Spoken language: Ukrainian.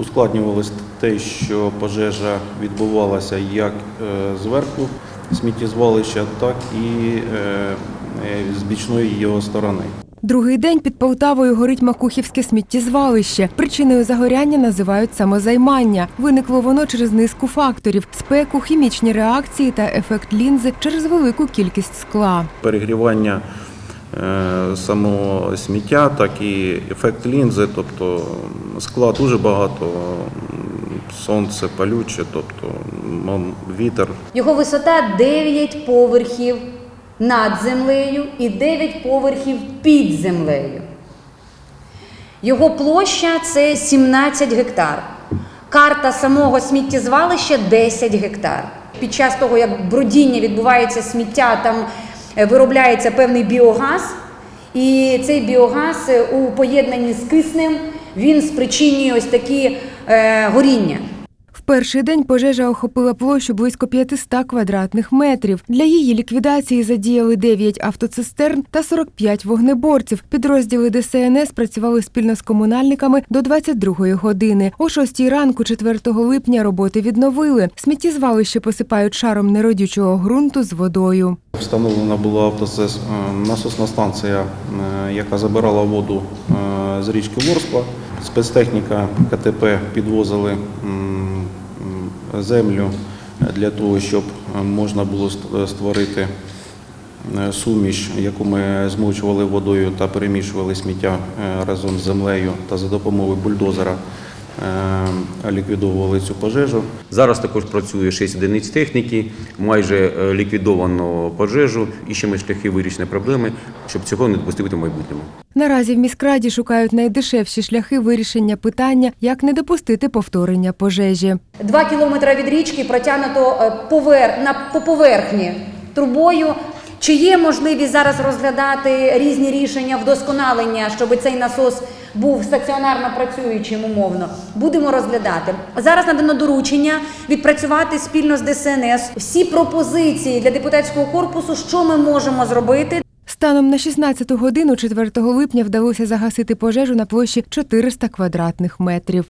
Ускладнювалося те, що пожежа відбувалася як е, зверху сміттєзвалища, так і е, е, з бічної його сторони. Другий день під Полтавою горить Макухівське сміттєзвалище. Причиною загоряння називають самозаймання. Виникло воно через низку факторів: спеку, хімічні реакції та ефект лінзи через велику кількість скла. Перегрівання самого сміття, так і ефект лінзи, тобто скла дуже багато, сонце палюче, тобто вітер. Його висота 9 поверхів над землею і 9 поверхів під землею. Його площа це 17 гектар. Карта самого сміттєзвалища 10 гектар. Під час того, як бродіння відбувається сміття, там е, виробляється певний біогаз, і цей біогаз е, у поєднанні з киснем він спричинює ось такі е, горіння. В перший день пожежа охопила площу близько 500 квадратних метрів. Для її ліквідації задіяли 9 автоцистерн та 45 вогнеборців. Підрозділи ДСНС працювали спільно з комунальниками до 22-ї години. О 6 ранку, 4 липня, роботи відновили. Сміттєзвалище посипають шаром неродючого ґрунту з водою. Встановлена була автосес, е, насосна станція, е, яка забирала воду е, з річки Ворскла. Спецтехніка КТП підвозили землю для того, щоб е, можна було створити е, суміш, яку ми змочували водою та перемішували сміття е, разом з землею та за допомогою бульдозера. е, ліквідовували цю пожежу. Зараз також працює 6 одиниць техніки, майже е, ліквідовано пожежу, іщемо шляхи вирішення проблеми, щоб цього не допустити в майбутньому. Наразі в міськраді шукають найдешевші шляхи вирішення питання, як не допустити повторення пожежі. Два кілометри від річки протягнуто е, повер... на... по поверхні трубою. Чи є можливість зараз розглядати різні рішення вдосконалення, щоб цей насос був стаціонарно працюючим умовно? Будемо розглядати. Зараз надано доручення відпрацювати спільно з ДСНС всі пропозиції для депутатського корпусу, що ми можемо зробити Станом на 16 годину 4 липня вдалося загасити пожежу на площі 400 квадратних метрів.